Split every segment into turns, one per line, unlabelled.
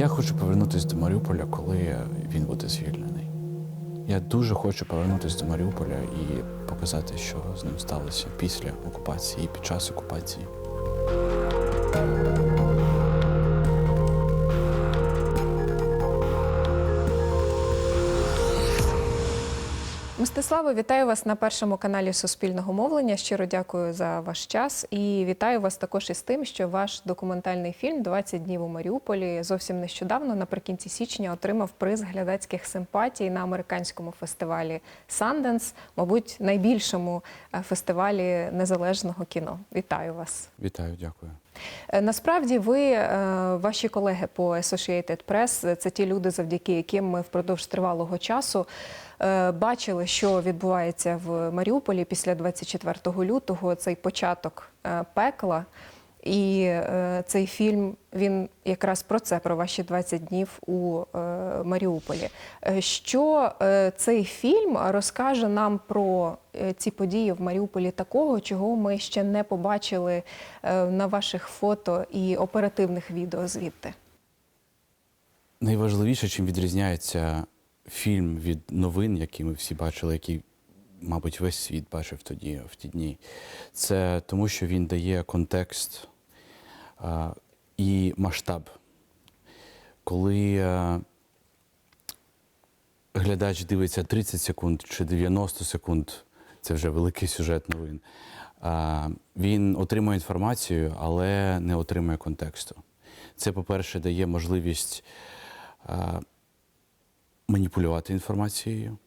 Я хочу повернутися до Маріуполя, коли він буде звільнений. Я дуже хочу повернутися до Маріуполя і показати, що з ним сталося після окупації і під час окупації.
Мстиславо, вітаю вас на першому каналі Суспільного мовлення. Щиро дякую за ваш час і вітаю вас також із тим, що ваш документальний фільм «20 днів у Маріуполі зовсім нещодавно, наприкінці січня, отримав приз глядацьких симпатій на американському фестивалі Sundance, мабуть, найбільшому е, фестивалі незалежного кіно. Вітаю вас.
Вітаю, дякую.
Е, Насправді, ви, е, ваші колеги по Associated Press, е, це ті люди, завдяки яким ми впродовж тривалого часу бачили, що відбувається в Маріуполі після 24 лютого, цей початок пекла. І е, цей фільм він якраз про це, про ваші 20 днів у е, Маріуполі. Е, Що е, цей фільм розкаже нам про е, ці події в Маріуполі такого, чого ми ще не побачили е, на ваших фото і оперативних відео звідти?
Найважливіше, чим відрізняється фільм від новин, які ми всі бачили, які, мабуть, весь світ бачив тоді, в ті дні, це тому, що він дає контекст і масштаб. Коли глядач дивиться 30 секунд чи 90 секунд, це вже великий сюжет новин. Він отримує інформацію, але не отримує контексту. Це, по-перше, дає можливість маніпулювати інформацією.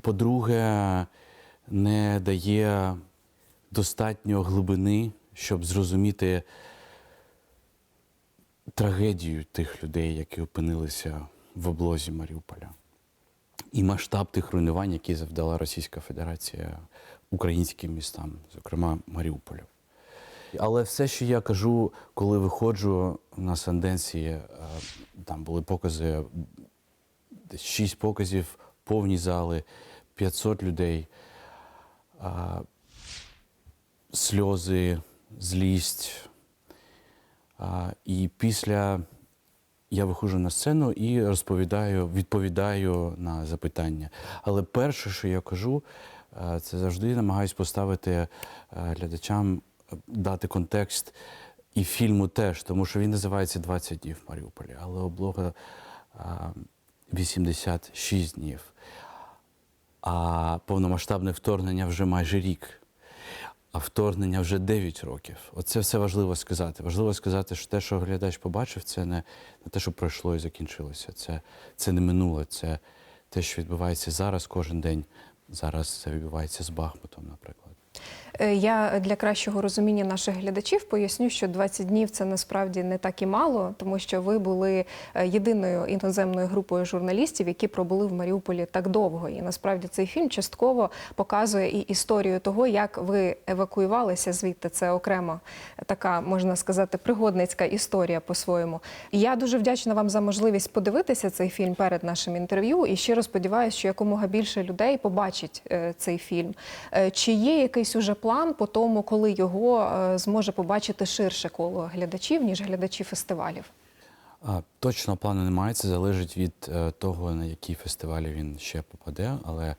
По-друге, не дає достатньо глибини, щоб зрозуміти трагедію тих людей, які опинилися в облозі Маріуполя, і масштаб тих руйнувань, які завдала Російська Федерація українським містам, зокрема Маріуполю. Але все, що я кажу, коли виходжу на Санденсі, е, там були покази, шість показів, повні зали, 500 людей, сльози, злість. А, І після я виходжу на сцену і розповідаю, відповідаю на запитання. Але перше, що я кажу, це завжди намагаюсь поставити е, глядачам, е, дати контекст і фільму теж, тому що він називається «20 днів в Маріуполі, але облога 86 днів. А повномасштабне вторгнення вже майже рік. А вторгнення вже 9 років. Оце все важливо сказати. Важливо сказати, що те, що глядач побачив, це не, не те, що пройшло і закінчилося. Це, це не минуле, це те, що відбувається зараз кожен день. Зараз це відбувається з Бахмутом, наприклад.
Е, Я для кращого розуміння наших глядачів поясню, що 20 днів це насправді не так і мало, тому що ви були е, єдиною іноземною групою журналістів, які пробули в Маріуполі так довго. І насправді цей фільм частково показує і історію того, як ви евакуювалися звідти. Це окремо така, можна сказати, пригодницька історія по-своєму. Я дуже вдячна вам за можливість подивитися цей фільм перед нашим інтерв'ю. І щиро сподіваюся, що якомога більше людей побачить е, цей фільм. Чи є якийсь уже план по тому, коли його е, зможе побачити ширше коло глядачів, ніж глядачі фестивалів?
Точно плану немає, це залежить від е, того, на які фестивалі він ще попаде. Але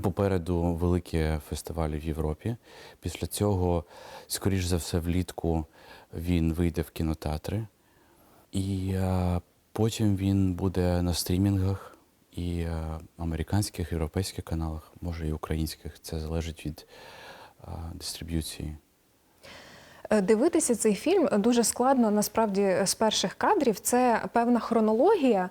попереду великі фестивалі в Європі. Після цього, скоріш за все, влітку він вийде в кінотеатри. І е, потім він буде на стрімінгах і американських, європейських каналах, може і українських. Це залежить від дистриб'юції.
Е, Дивитися цей фільм дуже складно насправді з перших кадрів. Це певна хронологія,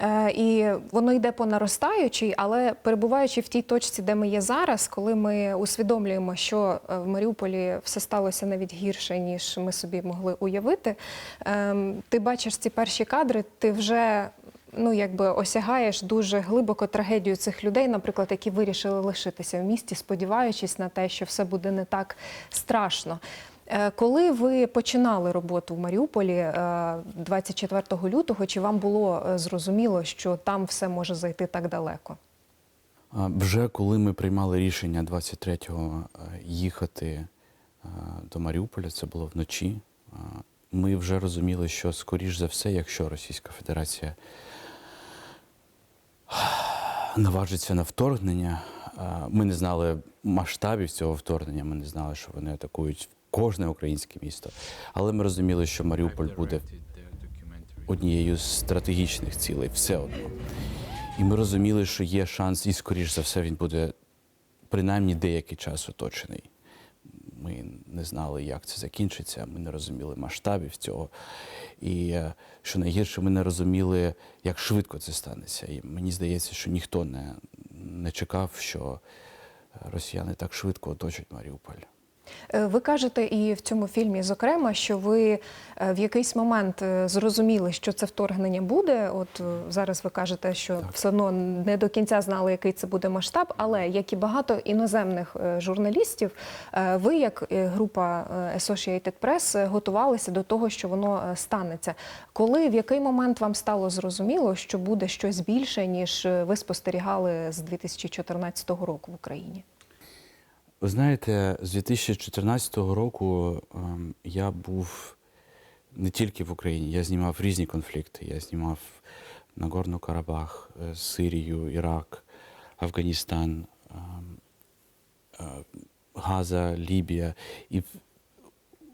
е, і воно йде по наростаючій, але перебуваючи в тій точці, де ми є зараз, коли ми усвідомлюємо, що е, в Маріуполі все сталося навіть гірше, ніж ми собі могли уявити. ем, Ти бачиш ці перші кадри, ти вже. Ну, якби осягаєш дуже глибоко трагедію цих людей, наприклад, які вирішили лишитися в місті, сподіваючись на те, що все буде не так страшно. Е, Коли ви починали роботу в Маріуполі е, 24 лютого, чи вам було е, зрозуміло, що там все може зайти так далеко?
Вже коли ми приймали рішення 23-го е, їхати е, до Маріуполя, це було вночі. ми вже розуміли, що скоріш за все, якщо Російська Федерація наважиться на вторгнення, ми не знали масштабів цього вторгнення, ми не знали, що вони атакують кожне українське місто. Але ми розуміли, що Маріуполь буде однією з стратегічних цілей все одно. І ми розуміли, що є шанс, і скоріш за все він буде принаймні деякий час оточений. Ми не знали, як це закінчиться, ми не розуміли масштабів цього. І е, що найгірше, ми не розуміли, як швидко це станеться. І мені здається, що ніхто не, не чекав, що росіяни так швидко оточать Маріуполь.
Е, Ви кажете і в цьому фільмі, зокрема, що ви е, в якийсь момент е, зрозуміли, що це вторгнення буде. От зараз ви кажете, що все одно не до кінця знали, який це буде масштаб, але як і багато іноземних журналістів, ви, як група Associated Press, готувалися до того, що воно станеться. Коли в який момент вам стало зрозуміло, що буде щось більше, ніж ви спостерігали з 2014 року в Україні?
Ви знаєте, з 2014 року ем, я був не тільки в Україні, я знімав різні конфлікти. Я знімав Нагорну Карабах, е, Сирію, Ірак, Афганістан, ем, е, Газа, Лібія. І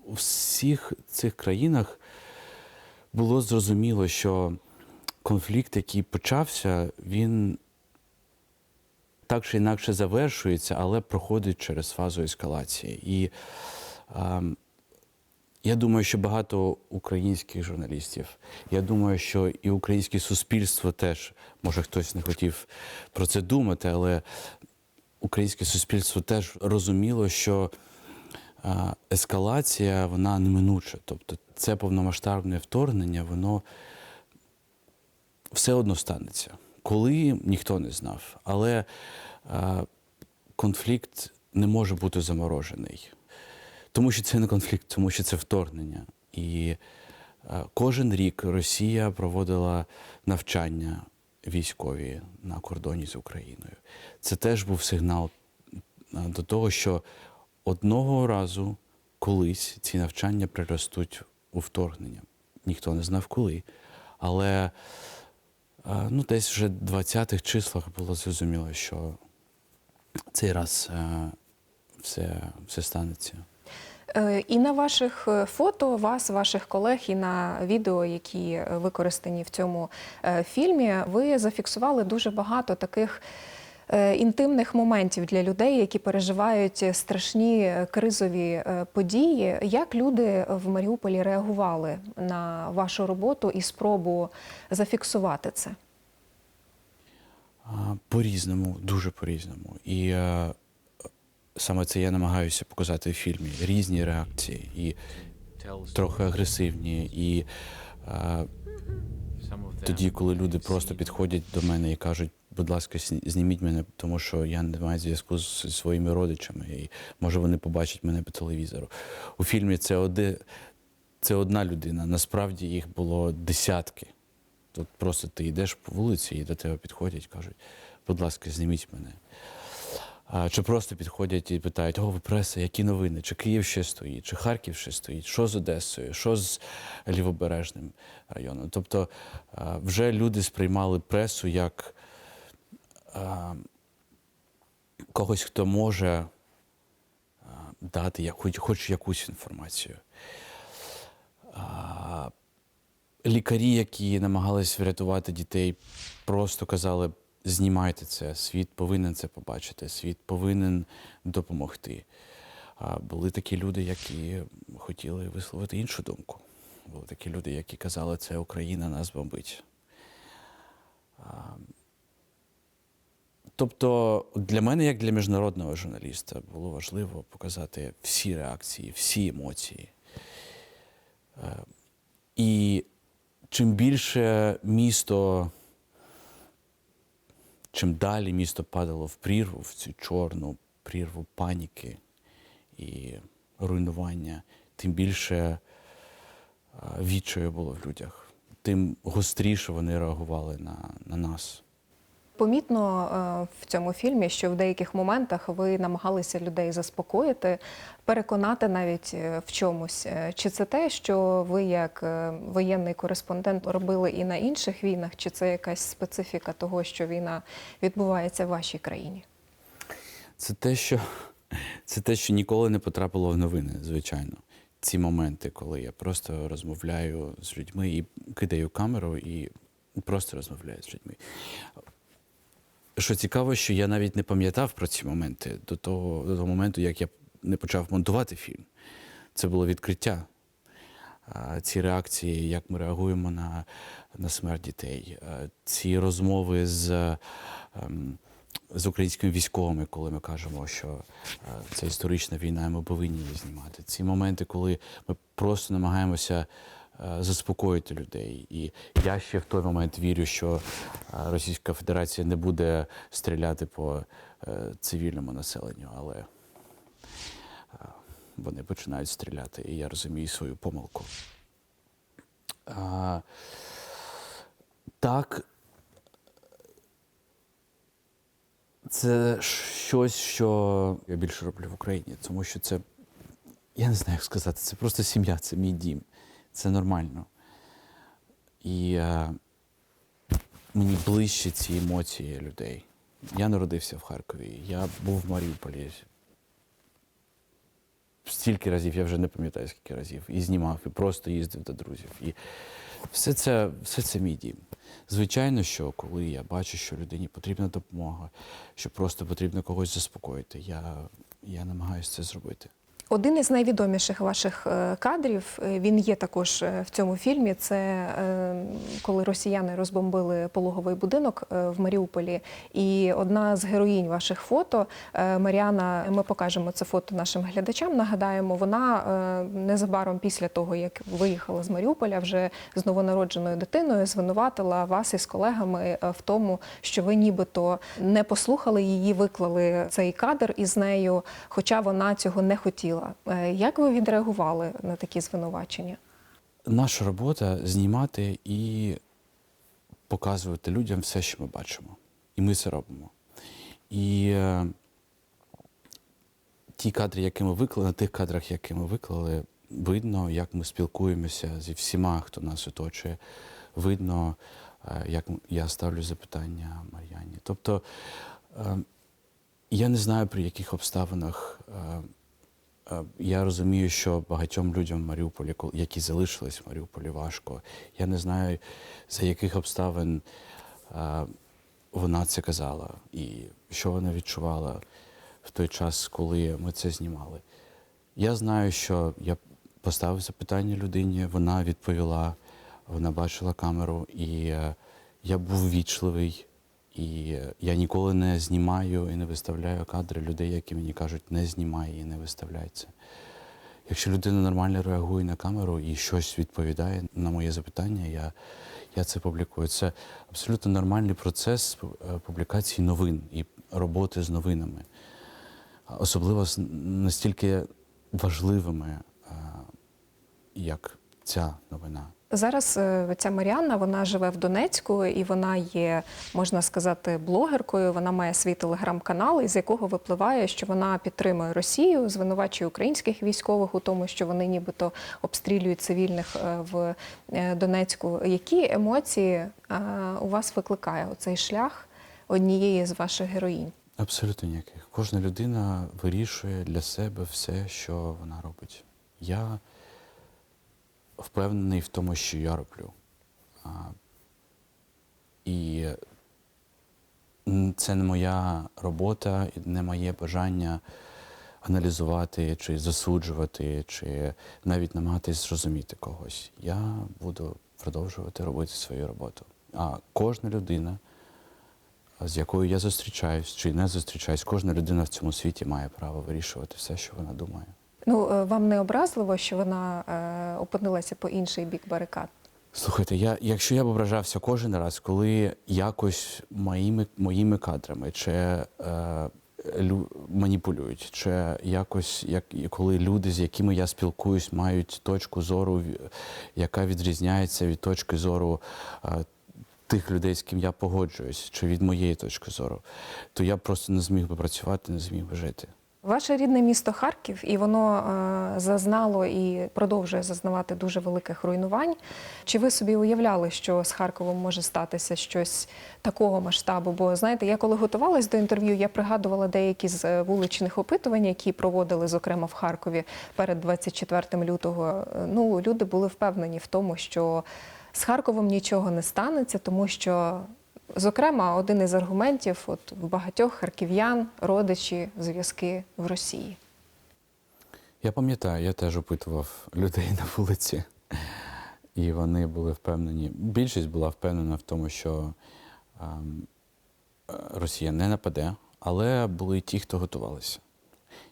у всіх цих країнах було зрозуміло, що конфлікт, який почався, він так чи інакше завершується, але проходить через фазу ескалації. І ем, я думаю, що багато українських журналістів, я думаю, що і українське суспільство теж, може хтось не хотів про це думати, але українське суспільство теж розуміло, що е, ескалація вона неминуча. Тобто це повномасштабне вторгнення, воно все одно станеться. Коли ніхто не знав. Але е, конфлікт не може бути заморожений. Тому що це не конфлікт, тому що це вторгнення. І е, кожен рік Росія проводила навчання військові на кордоні з Україною. Це теж був сигнал е, до того, що одного разу колись ці навчання приростуть у вторгнення. Ніхто не знав коли. Але ну, десь вже в 20-х числах було зрозуміло, що цей раз е, все, все станеться.
Е, І на ваших е, фото вас, ваших колег, і на відео, які використані в цьому фільмі, ви зафіксували дуже багато таких інтимних моментів для людей, які переживають страшні е, кризові е, події. Як люди в Маріуполі реагували на вашу роботу і спробу зафіксувати це?
По-різному, дуже по-різному. І е, саме це я намагаюся показати в фільмі. Різні реакції, і трохи агресивні. І е, тоді, коли люди просто підходять до мене і кажуть, будь ласка, зніміть мене, тому що я не маю зв'язку зі своїми родичами, і може вони побачать мене по телевізору. У фільмі це, оди, це одна людина. Насправді їх було десятки. Тут просто ти йдеш по вулиці і до тебе підходять, кажуть, будь ласка, зніміть мене. А, чи просто підходять і питають, о, ви преса, які новини? Чи Київ ще стоїть, чи Харків ще стоїть, що з Одесою, що з Лівобережним районом. Тобто вже люди сприймали пресу як когось, хто може а, дати хоч, хоч якусь інформацію. А, лікарі, які намагались врятувати дітей, просто казали: знімайте це, світ повинен це побачити, світ повинен допомогти. А були такі люди, які хотіли висловити іншу думку. Були такі люди, які казали, це Україна нас бомбить. Тобто для мене, як для міжнародного журналіста, було важливо показати всі реакції, всі емоції. Е, І чим більше місто, чим далі місто падало в прірву, в цю чорну прірву паніки і руйнування, тим більше е, відчаю було в людях, тим гостріше вони реагували на, на нас.
Помітно е, в цьому фільмі, що в деяких моментах ви намагалися людей заспокоїти, переконати навіть е, в чомусь. Е, Чи це те, що ви, як воєнний кореспондент, робили і на інших війнах, чи це якась специфіка того, що війна відбувається в вашій країні?
Це те, що, це те, що ніколи не потрапило в новини, звичайно. Ці моменти, коли я просто розмовляю з людьми і кидаю камеру і просто розмовляю з людьми. Що цікаво, що я навіть не пам'ятав про ці моменти до того, до того моменту, як я не почав монтувати фільм. Це було відкриття. Ці реакції, як ми реагуємо на, на смерть дітей, ці розмови з, ем, з українськими військовими, коли ми кажемо, що е, це історична війна, і ми повинні її знімати. Ці моменти, коли ми просто намагаємося заспокоїти людей. І я ще в той момент вірю, що е, Російська Федерація не буде стріляти по е, цивільному населенню, але е, вони починають стріляти, і я розумію свою помилку. А, так, це щось, що я більше роблю в Україні, тому що це, я не знаю, як сказати, це просто сім'я, це мій дім. Це нормально. І е, мені ближче ці емоції людей. Я народився в Харкові, я був в Маріуполі. Стільки разів, я вже не пам'ятаю, скільки разів. І знімав, і просто їздив до друзів. І все це, все це мій дім. Звичайно, що коли я бачу, що людині потрібна допомога, що просто потрібно когось заспокоїти, я, я намагаюся це зробити.
Один із найвідоміших ваших е, кадрів е, він є також е, в цьому фільмі. Це коли росіяни розбомбили пологовий будинок в Маріуполі. І одна з героїнь ваших фото Маріана. Ми покажемо це фото нашим глядачам. Нагадаємо, вона незабаром після того, як виїхала з Маріуполя, вже з новонародженою дитиною, звинуватила вас із колегами в тому, що ви нібито не послухали її, виклали цей кадр із нею, хоча вона цього не хотіла. Е, Як ви відреагували на такі звинувачення?
Наша робота знімати і показувати людям все, що ми бачимо. І ми це робимо. І е, ті кадри, які ми виклали, на тих кадрах, які ми виклали, видно, як ми спілкуємося зі всіма, хто нас оточує. Видно, е, як я ставлю запитання Мар'яні. Тобто я не знаю, при яких обставинах. Я розумію, що багатьом людям в Маріуполі, які залишились в Маріуполі, важко. Я не знаю, за яких обставин е, вона це казала і що вона відчувала в той час, коли ми це знімали. Я знаю, що я поставив запитання людині, вона відповіла, вона бачила камеру, і е, я був вічливий. І я ніколи не знімаю і не виставляю кадри людей, які мені кажуть, не знімай і не виставляй. Якщо людина нормально реагує на камеру і щось відповідає на моє запитання, я, я це публікую. Це абсолютно нормальний процес е, публікації новин і роботи з новинами. Особливо з настільки важливими, е, як ця новина.
Зараз е, ця Маріанна вона живе в Донецьку і вона є, можна сказати, блогеркою. Вона має свій телеграм-канал, із якого випливає, що вона підтримує Росію, звинувачує українських військових у тому, що вони нібито обстрілюють цивільних е, в е, Донецьку. Які емоції у вас викликає цей шлях однієї з ваших героїнь?
Абсолютно ніяких. Кожна людина вирішує для себе все, що вона робить. Я впевнений в тому, що я роблю. А, і це не моя робота, не моє бажання аналізувати чи засуджувати, чи навіть намагатись зрозуміти когось. Я буду продовжувати робити свою роботу. А кожна людина з якою я зустрічаюсь чи не зустрічаюсь, кожна людина в цьому світі має право вирішувати все, що вона думає.
Ну е, вам не образливо, що вона е, опинилася по інший бік барикад?
Слухайте, я, якщо я б ображався кожен раз, коли якось моїми, моїми кадрами чи е, лю, маніпулюють, чи якось як, коли люди, з якими я спілкуюсь, мають точку зору, яка відрізняється від точки зору е, тих людей, з ким я погоджуюсь, чи від моєї точки зору, то я просто не зміг би працювати, не зміг би жити.
Ваше рідне місто Харків, і воно е, зазнало і продовжує зазнавати дуже великих руйнувань. Чи ви собі уявляли, що з Харковом може статися щось такого масштабу? Бо знаєте, я коли готувалась до інтерв'ю, я пригадувала деякі з е, вуличних опитувань, які проводили, зокрема в Харкові перед 24 лютого. Ну, люди були впевнені в тому, що з Харковом нічого не станеться, тому що Зокрема, один із аргументів от багатьох харків'ян, родичі, зв'язки в Росії.
Я пам'ятаю, я теж опитував людей на вулиці, і вони були впевнені. Більшість була впевнена в тому, що е, Росія не нападе, але були ті, хто готувалися.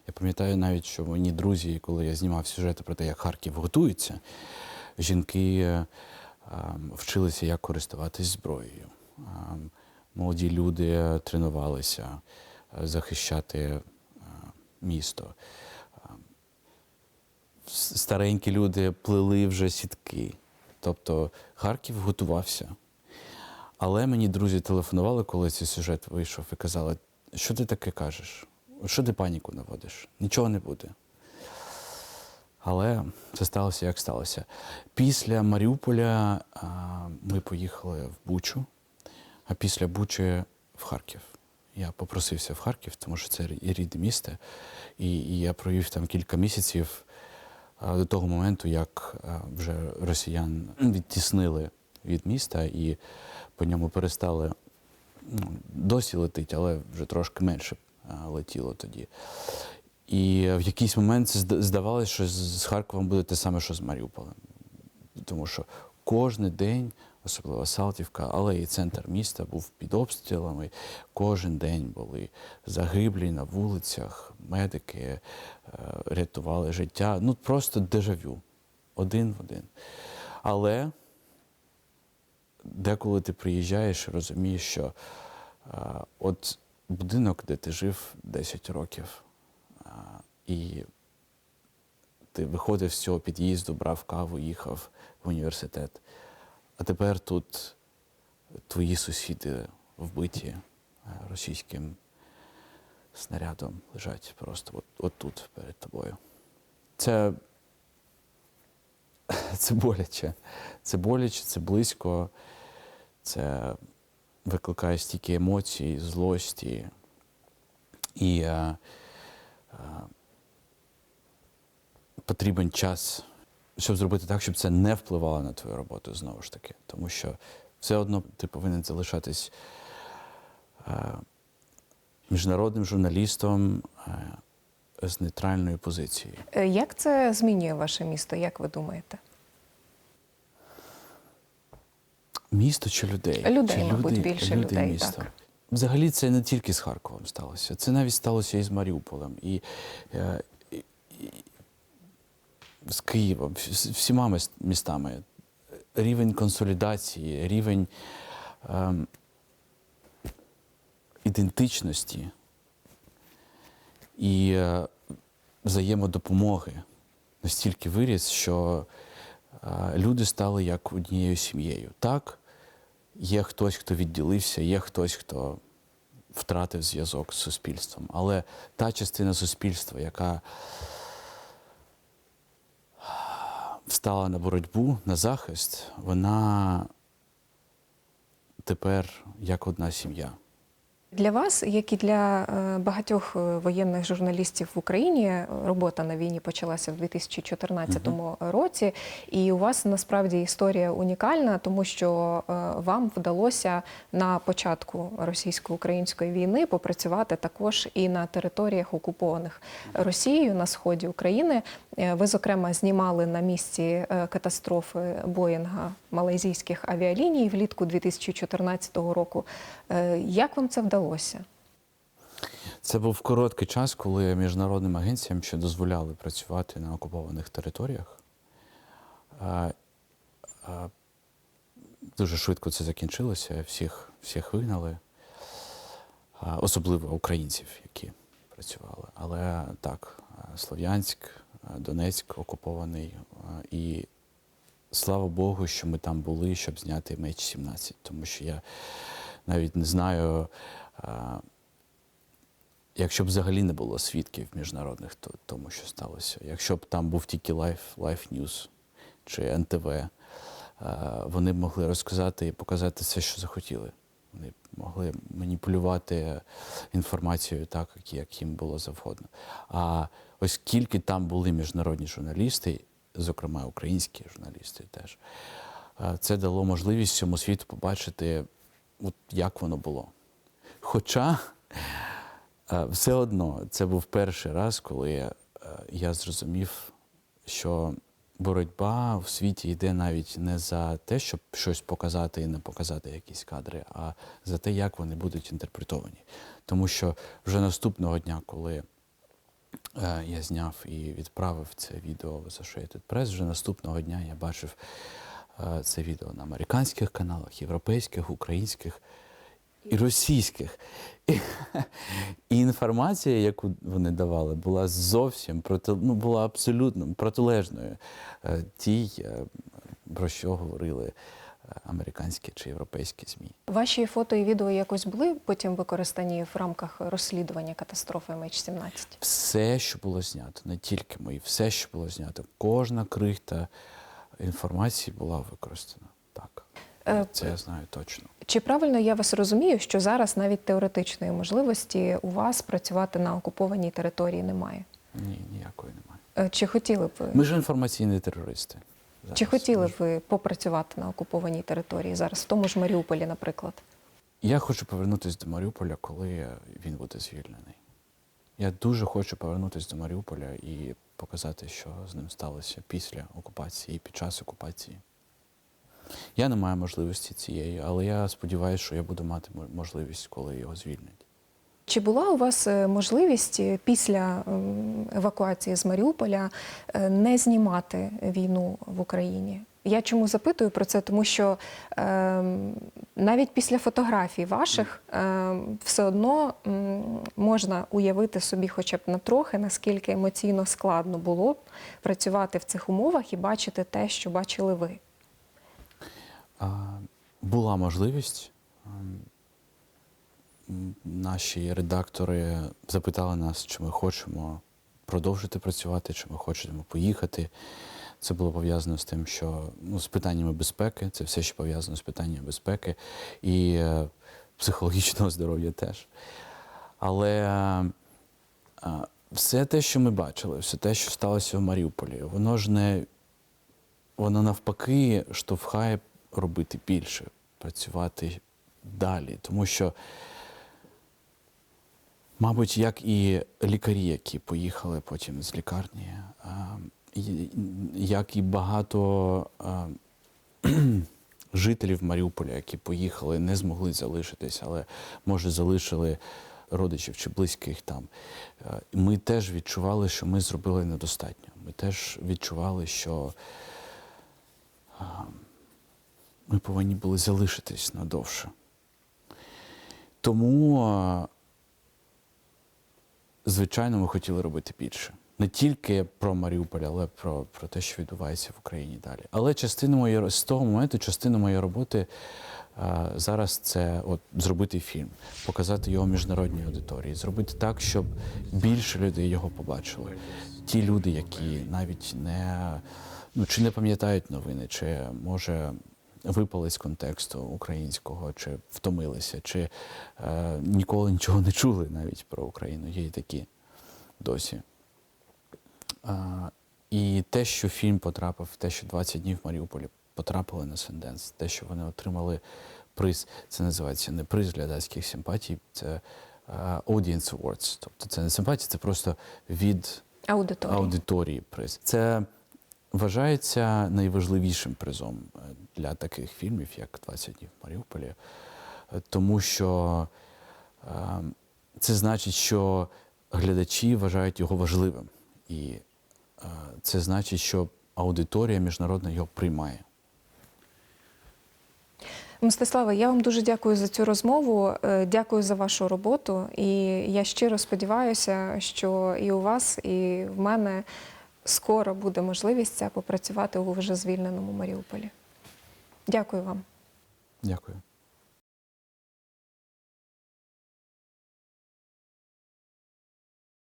Я пам'ятаю навіть, що мої друзі, коли я знімав сюжети про те, як Харків готується, жінки е, вчилися, як користуватись зброєю. Молоді люди тренувалися е, захищати е, місто. Старенькі люди плели вже сітки. Тобто Харків готувався. Але мені друзі телефонували, коли цей сюжет вийшов, і казали, що ти таке кажеш? Що ти паніку наводиш? Нічого не буде. Але це сталося, як сталося. Після Маріуполя ми поїхали в Бучу, а після Бучі в Харків. Я попросився в Харків, тому що це і рідне місто. І, і я провів там кілька місяців до того моменту, як вже росіян відтіснили від міста і по ньому перестали ну, досі летить, але вже трошки менше летіло тоді. І в якийсь момент здавалося, що з Харковом буде те саме, що з Маріуполем. Тому що кожен день, особливо Салтівка, але і центр міста був під обстрілами. Кожен день були загиблі на вулицях, медики е, рятували життя. Ну просто дежавю. Один в один. Але деколи ти приїжджаєш і розумієш, що е, от будинок, де ти жив 10 років, е, і ти виходив з цього під'їзду, брав каву, їхав в університет. А тепер тут твої сусіди вбиті е, російським снарядом лежать просто от, от тут перед тобою. Це, це боляче. Це боляче, це близько, це викликає стільки емоцій, злості. І е, е, потрібен час, щоб зробити так, щоб це не впливало на твою роботу знову ж таки. Тому що все одно ти повинен залишатись е, міжнародним журналістом е, з нейтральною позицією.
Е, Як це змінює ваше місто? Як ви думаєте?
Місто чи людей?
Людей,
чи
мабуть,
люди-
більше
люди
людей,
місто?
так.
Взагалі це не тільки з Харковом сталося, це навіть сталося і з Маріуполем, і, е, і, і з Києвом, з всіма містами. Рівень консолідації, рівень ем, ідентичності і е, взаємодопомоги настільки виріс, що е, люди стали як однією сім'єю. Так, є хтось, хто відділився, є хтось, хто втратив зв'язок з суспільством. Але та частина суспільства, яка встала на боротьбу, на захист, вона тепер як одна сім'я.
Для вас, як і для е, багатьох е, воєнних журналістів в Україні, робота на війні почалася в 2014 році, і у вас насправді історія унікальна, тому що е, вам вдалося на початку російсько-української війни попрацювати також і на територіях окупованих Росією на сході України. Е, Ви, зокрема, знімали на місці е, катастрофи Боїнга малайзійських авіаліній влітку 2014 року. Е, Як вам це вдалося?
Це був короткий час, коли міжнародним агенціям ще дозволяли працювати на окупованих територіях. Дуже швидко це закінчилося, всіх, всіх вигнали, особливо українців, які працювали. Але так, Слов'янськ, Донецьк окупований, і слава Богу, що ми там були, щоб зняти меч 17, тому що я навіть не знаю, якщо б взагалі не було свідків міжнародних то, тому, що сталося. Якщо б там був тільки Life, Life News чи НТВ, вони б могли розказати і показати все, що захотіли. Вони могли маніпулювати інформацією так, як- їм було завгодно. А оскільки там були міжнародні журналісти, зокрема українські журналісти теж, це дало можливість всьому світу побачити, от як воно було. Хоча все одно це був перший раз, коли я зрозумів, що боротьба в світі йде навіть не за те, щоб щось показати і не показати якісь кадри, а за те, як вони будуть інтерпретовані. Тому що вже наступного дня, коли е, я зняв і відправив це відео в Associated Press, вже наступного дня я бачив е, це відео на американських каналах, європейських, українських і російських. І, і інформація, яку вони давали, була зовсім проти, ну, була абсолютно протилежною е, тій, е, про що говорили е, американські чи європейські ЗМІ.
Ваші фото і відео якось були потім використані в рамках розслідування катастрофи MH17?
Все, що було знято, не тільки мої, все, що було знято, кожна крихта інформації була використана. Так. Це я знаю точно.
Чи правильно я вас розумію, що зараз навіть теоретичної можливості у вас працювати на окупованій території немає?
Ні, ніякої немає.
Е, Чи хотіли б ви,
Ми ж інформаційні терористи. зараз.
чи хотіли б ви попрацювати на окупованій території зараз, в тому ж Маріуполі, наприклад?
Я хочу повернутися до Маріуполя, коли він буде звільнений. Я дуже хочу повернутися до Маріуполя і показати, що з ним сталося після окупації і під час окупації. Я не маю можливості цієї, але я сподіваюся, що я буду мати можливість, коли його звільнять.
Чи була у вас е, можливість е, після евакуації з Маріуполя е, не знімати війну в Україні? Я чому запитую про це? Тому що ем, навіть після фотографій ваших ем, все одно можна уявити собі, хоча б на трохи, наскільки емоційно складно було б працювати в цих умовах і бачити те, що бачили ви.
Була можливість. Ем, Наші редактори запитали нас, чи ми хочемо продовжити працювати, чи ми хочемо поїхати. Це було пов'язано з тим, що ну, з питаннями безпеки, це все, що пов'язано з питаннями безпеки і е, психологічного здоров'я теж. Але е, все те, що ми бачили, все те, що сталося в Маріуполі, воно ж не воно навпаки штовхає робити більше, працювати далі. Тому що, мабуть, як і лікарі, які поїхали потім з лікарні, як і багато жителів Маріуполя, які поїхали, не змогли залишитись, але може залишили родичів чи близьких там. Ми теж відчували, що ми зробили недостатньо. Ми теж відчували, що ми повинні були залишитись надовше. Тому, звичайно, ми хотіли робити більше. Не тільки про Маріуполь, але про, про те, що відбувається в Україні далі. Але частина моєї з того моменту, частина моєї роботи а, зараз це от зробити фільм, показати його міжнародній аудиторії, зробити так, щоб більше людей його побачили. Ті люди, які навіть не ну чи не пам'ятають новини, чи може випали з контексту українського, чи втомилися, чи е, ніколи нічого не чули навіть про Україну. Є і такі досі. А, і те, що фільм потрапив, те, що 20 днів в Маріуполі потрапили на Сенденс, те, що вони отримали приз, це називається не приз глядацьких симпатій, це а, Audience Awards. Тобто це не симпатія, це просто від
Аудиторії.
аудиторії приз. Це вважається найважливішим призом е, для таких фільмів, як 20 днів в Маріуполі, Е, тому що е, це значить, що глядачі вважають його важливим. І е, це значить, що аудиторія міжнародна його приймає.
Мстиславе, я вам дуже дякую за цю розмову. Дякую за вашу роботу. І я щиро сподіваюся, що і у вас, і в мене скоро буде можливість ця попрацювати у вже звільненому Маріуполі. Дякую вам.
Дякую.